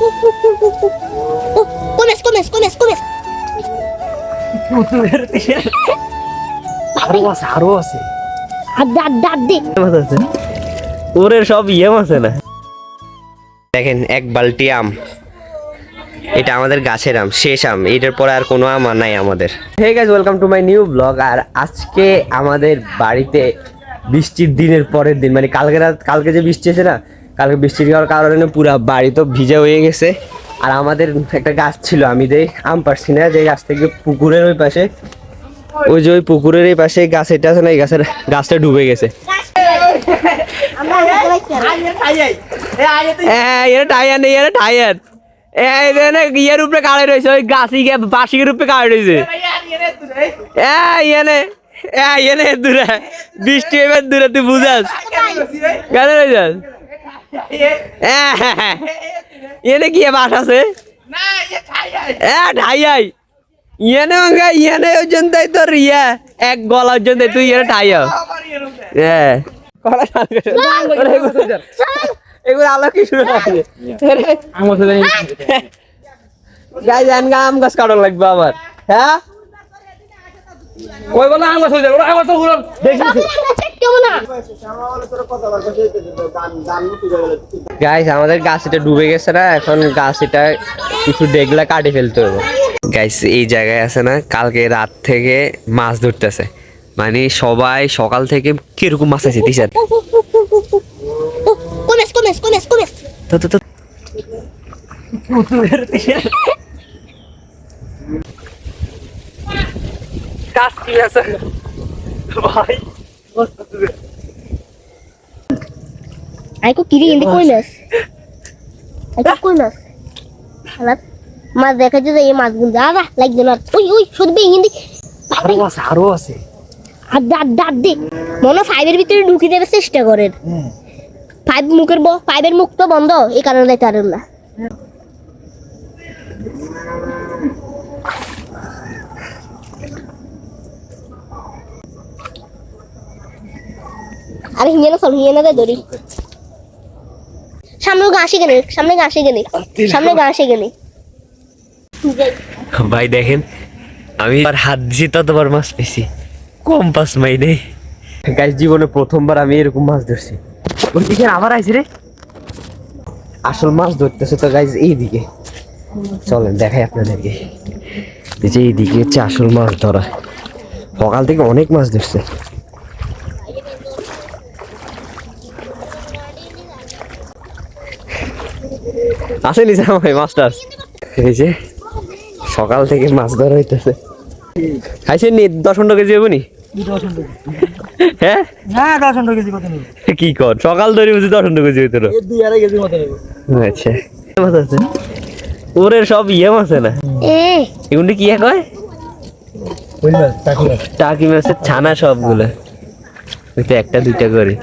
Comes, comes, comes, comes. আরও আছে আরও আছে আড্ডা আড্ডা আড্ডে মাছ আছে ওরে সব ইয়ে আছে না? দেখেন এক বালতি আম। এটা আমাদের গাছের আম শেষ আম। এটার পরে আর কোনো আম আর নাই আমাদের। Hey guys welcome to my new blog আর আজকে আমাদের বাড়িতে বৃষ্টির দিনের পরের দিন মানে কালকে রাত কালকে যে বৃষ্টি আছে না কালকে বৃষ্টি হওয়ার কারণে পুরো বাড়ি তো ভিজে হয়ে গেছে। আর আমাদের একটা গাছ ছিল, আমি যে আম পারছি না যে গাছ থেকে পুকুরের ওই পাশে, ওই যে ওই পুকুরের এই পাশে গাছ এটা আছে না, এই গাছের গাছটা ডুবে গেছে। এর টায়ার নেই, এর টায়ার ইয়ের উপরে কাড়ে রয়েছে, ওই গাছি গিয়ে বাসিকের উপরে কাড়ে রয়েছে। হ্যাঁ ইয়েনে হ্যাঁ ইয়েনে দূরে। বৃষ্টি এবার দূরে, তুই বুঝাস। কেন রয়েছাস? হ্যাঁ হ্যাঁ, হ্যাঁ ইয়েনে কি আছে হ্যাঁ ইয়েনে ইয়া এক গলা তাই ইয়েনে হ্যাঁ আম গাছ কাটন লাগবে আমার হ্যাঁ ওই বলে হয়ে যাবে ওরা আঙ্গাস দেখি গাইস আমাদের গাছ এটা ডুবে গেছে না এখন গাছ এটা কিছু ডেগলা কাটে ফেলতে হবে। গাইস এই জায়গায় আছে না কালকে রাত থেকে মাছ ধরতেছে। মানে সবাই সকাল থেকে কীরকম মাছ আছে. তো তো তো। কাজ কি আছে? ভাই। আইকো কিরি হিন্দি কইলাস আইকো কইলাস হালাত মাছ দেখাচ্ছে যে এই মাছগুলো আদা লাগবে না ওই ওই শুধু হিন্দি আরও আছে আরও আছে আড্ডা আড্ডা আড্ডে মনে ফাইভের ভিতরে ঢুকে দেবে চেষ্টা করেন। ফাইভ মুখের ফাইভের মুখ তো বন্ধ এই কারণে পারেন না আরে হিঙে না চল হিঙে না দড়ি। সামনে ঘাসে গেলে সামনে ঘাসে গেলে সামনে ঘাসে গেলে ভাই দেখেন আমি আর হাত দিছি ততবার মাছ পেয়েছি। কম পাস মাই নেই গাছ জীবনে প্রথমবার আমি এরকম মাছ ধরছি। ওর দিকে আবার আইছে রে। আসল মাছ ধরতেছে তো গাইজ এইদিকে। চলেন দেখাই আপনাদেরকে। এই যে এইদিকে হচ্ছে আসল মাছ ধরা। সকাল থেকে অনেক মাছ ধরছে। আসেনি ভাই মাস্টার এই যে সকাল থেকে মাছ ধরা হইতেছে। খাইছেন নি দশ পনেরো কেজি হব নি হ্যাঁ হ্যাঁ কি কর সকাল ধরে বুঝি দশ পনেরো কেজি হইতো আচ্ছা। মাছ আছে ওরে সব ইয়ে মাছ না? এ। এগুলি কি কয়? বুঝলেন টাকি মাছের ছানা সবগুলো। ওই তো একটা দুইটা করে।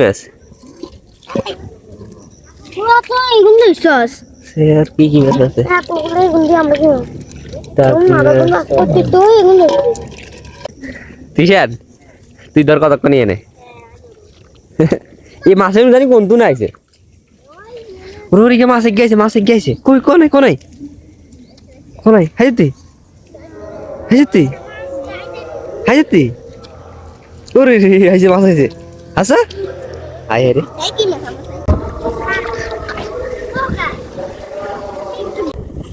মাছ? আর কি কি মাছ আছে? হ্যাঁ কিনো তিশান তুই ধর কতক্ষণ নিয়ে নে। এই মাছের জানি কোন তুন আইছে রোরিকে মাছে গিয়েছে মাছে গিয়েছে। কই কোনাই কোনাই কোনাই হাইতি হাইতি হাইতি ওরে, রে আইছে মাছ আইছে আচ্ছা আয় রে।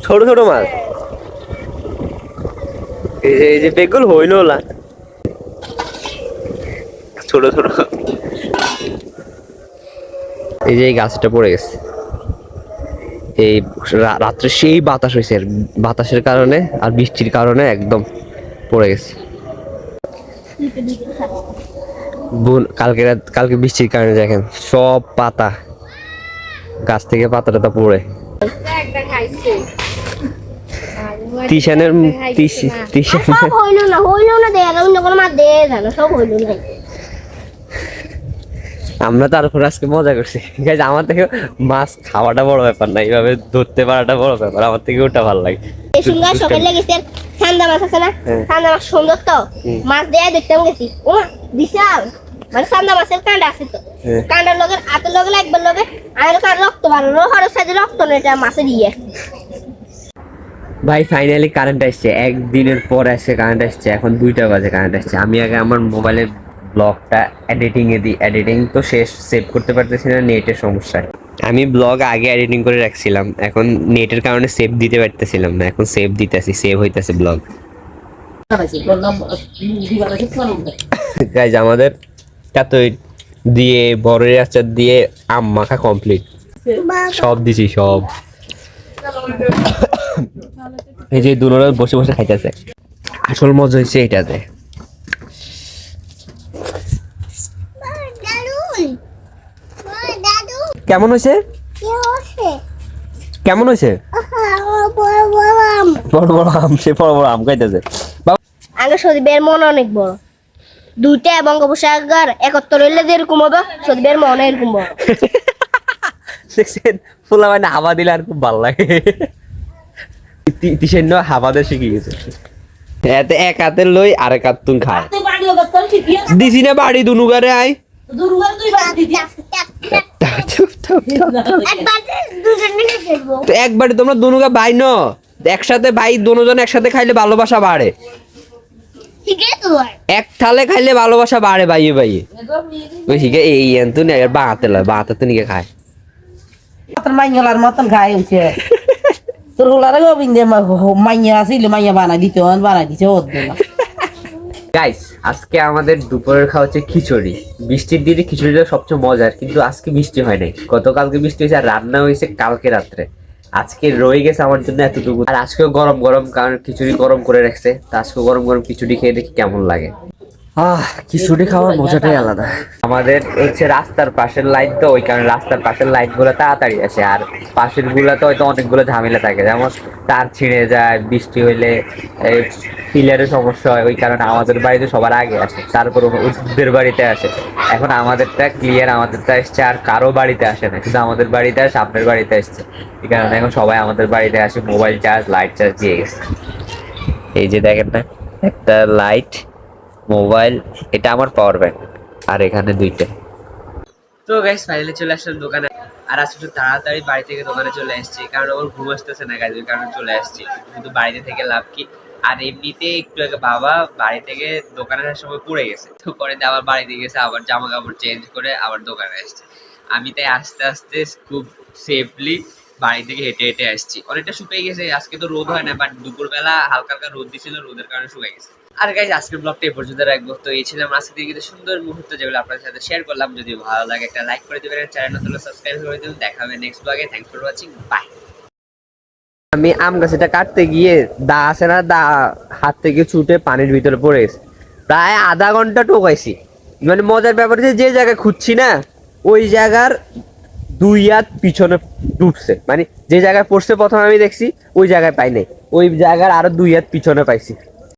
ছোট ছোট মাছ। এই যে এই যে বেগুল হইল না ছোট ছোট। এই যে এই গাছটা পড়ে গেছে। এই রাত্রে সেই বাতাস হয়েছে বাতাসের কারণে আর বৃষ্টির কারণে একদম পড়ে গেছে। বোন, কালকে কালকে বৃষ্টির কারণে দেখেন, সব পাতা, গাছ থেকে পাতাটা টাতা পড়ে। তিশানের সব হইল না হইল না, দেয় অন্য কোনো মাছ দিয়ে জানো সব হইল না। আমরা তারপর আজকে মজা করছি। গাইজ আমার থেকে মাছ খাওয়াটা বড় ব্যাপার না এইভাবে ধরতে পারাটা বড় ব্যাপার আমার থেকে ওটা ভালো লাগে। এই সুন্দর সকালে গেছে চান্দা মাছ আছে না? হ্যাঁ। মাছ সুন্দর তো। মাছ দেয়া দেখতে গেছি। ও বিশাল। মানে চান্দা মাছের কান্ডা আছে তো। হ্যাঁ। কান্ডার লগে হাতের লগে লাগবার লগে আর কার রক্ত বাড়ানো হর সাইজে রক্ত এটা মাছের ইয়ে। ভাই ফাইনালি কারেন্ট আসছে। একদিনের পর আসছে কারেন্ট আসছে এখন দুইটা বাজে কারেন্ট আসছে। আমি আগে আমার মোবাইলে ব্লগটা এডিটিং এ দিই এডিটিং তো শেষ সেভ করতে পারতেছি না নেটের সমস্যায় আমি ব্লগ আগে এডিটিং করে রাখছিলাম, এখন নেটের কারণে সেভ দিতে পারতেছিলাম না, এখন সেভ দিতেছি সেভ হইতেছে ব্লগ গাইজ আমাদের কাতই দিয়ে বড়ের আচার দিয়ে আম মাখা কমপ্লিট সব দিছি, সব। এই যে দুনোরা বসে বসে খাইতেছে। আসল মজা হয়েছে এটাতে। কেমন হয়েছে? কেমন হয়েছে? বড় বড় আম। সে বড় বড় আম খাইতেছে। আগে সদীপের মন অনেক বড়। দুইটা বঙ্গোপসাগর একত্র হইলে যেরকম হবে সদীপের মন এরকম বড়। দেখছেন ফুলা মানে হাওয়া দিলে আর খুব ভালো লাগে। তিসের নয় হাওয়া দিয়ে শিখে গেছে। এতে এক হাতে লই আরেক হাত তুন খায়। দিছি না বাড়ি দুনুগারে। একবার দুজনে খেলব তো একবারে তোমরা দুনুগা ভাই ন। একসাথে ভাই দুজন একসাথে খাইলে ভালোবাসা বাড়ে। এক থালে খাইলে ভালোবাসা বাড়ে ভাইয়ে ভাইয়ে ওই শিখে এই এন্তু না বাঁতে লয় বাঁতে তো নিকে খায়। মতন মাইয়ালার মতন খাই হচ্ছে। তোর হলারে গোবিন্দে মাইয়া আসিল মাইয়া বানাই দিতে বানাই দিছে ওর গাইস আজকে আমাদের দুপুরের খাওয়া হচ্ছে খিচুড়ি। বৃষ্টির দিনে খিচুড়িটা সবচেয়ে মজার, কিন্তু আজকে বৃষ্টি হয় নাই। গতকালকে বৃষ্টি হয়েছে আর রান্না হয়েছে কালকে রাত্রে। আজকে রয়ে গেছে আমার জন্য এতটুকু। আর আজকেও গরম গরম, কারণ খিচুড়ি গরম করে রাখছে। তা আজকেও গরম গরম খিচুড়ি খেয়ে দেখি কেমন লাগে। আহ খিচুড়ি খাওয়ার মজাটাই আলাদা। আমাদের হচ্ছে রাস্তার পাশের লাইন তো ওই কারণে রাস্তার পাশের লাইনগুলো তাড়াতাড়ি আসে। আর পাশের গুলাতে হয়তো অনেকগুলো ঝামেলা থাকে। যেমন তার ছিঁড়ে যায় বৃষ্টি হইলে পিলারের সমস্যা হয় ওই কারণে আমাদের বাড়িতে সবার আগে আসে। তারপর ওদের বাড়িতে আসে। এখন আমাদেরটা ক্লিয়ার আমাদেরটা এসছে আর কারও বাড়িতে আসে না। কিন্তু আমাদের বাড়িতে আসে আপনার বাড়িতে এসছে। এই কারণে এখন সবাই আমাদের বাড়িতে আসে মোবাইল চার্জ লাইট চার্জ দিয়ে গেছে। এই যে দেখেন না একটা লাইট মোবাইল, এটা আমার পাওয়ার ব্যাংক আর এখানে দুইটা। তো গাইস ফাইনালি চলে আসলাম দোকানে। আর আজকে একটু তাড়াতাড়ি বাড়ি থেকে দোকানে চলে আসছি, কারণ ওর ঘুম আসতেছে না গাইজ কারণে চলে আসছি। কিন্তু বাড়িতে থেকে লাভ কি? আর এমনিতে একটু আগে বাবা বাড়ি থেকে দোকানে আসার সময় পড়ে গেছে, তো পরে আবার বাড়িতে গেছে, আবার জামা কাপড় চেঞ্জ করে আবার দোকানে আসছে। আমি তাই আস্তে আস্তে খুব সেফলি বাড়ি থেকে হেঁটে হেঁটে আসছি। অনেকটা শুকিয়ে গেছে, আজকে তো রোদ হয় না বাট দুপুরবেলা হালকা হালকা রোদ দিছিল, রোদের কারণে শুকিয়ে গেছে। আর গাইজ আজকের ব্লগটা এই পর্যন্ত রাখব। তো এই ছিলাম আজকে কিছু সুন্দর মুহূর্ত, যেগুলো আপনাদের সাথে শেয়ার করলাম। যদি ভালো লাগে একটা লাইক করে দেবেন চ্যানেল নতুন সাবস্ক্রাইব করে দেবেন। দেখা হবে নেক্সট ব্লগে থ্যাংকস ফর ওয়াচিং বাই আমি আম গাছটা কাটতে গিয়ে দা আছে না, দা হাত থেকে ছুটে পানির ভিতরে পড়ে প্রায় আধা ঘণ্টা টোকাইছি। মানে মজার ব্যাপার যে জায়গায় খুঁজছি না, ওই জায়গার দুই হাত পিছনে ডুবছে মানে যে জায়গায় পড়ছে প্রথমে আমি দেখছি, ওই জায়গায় পাই নাই। ওই জায়গার আরও দুই হাত পিছনে পাইছি।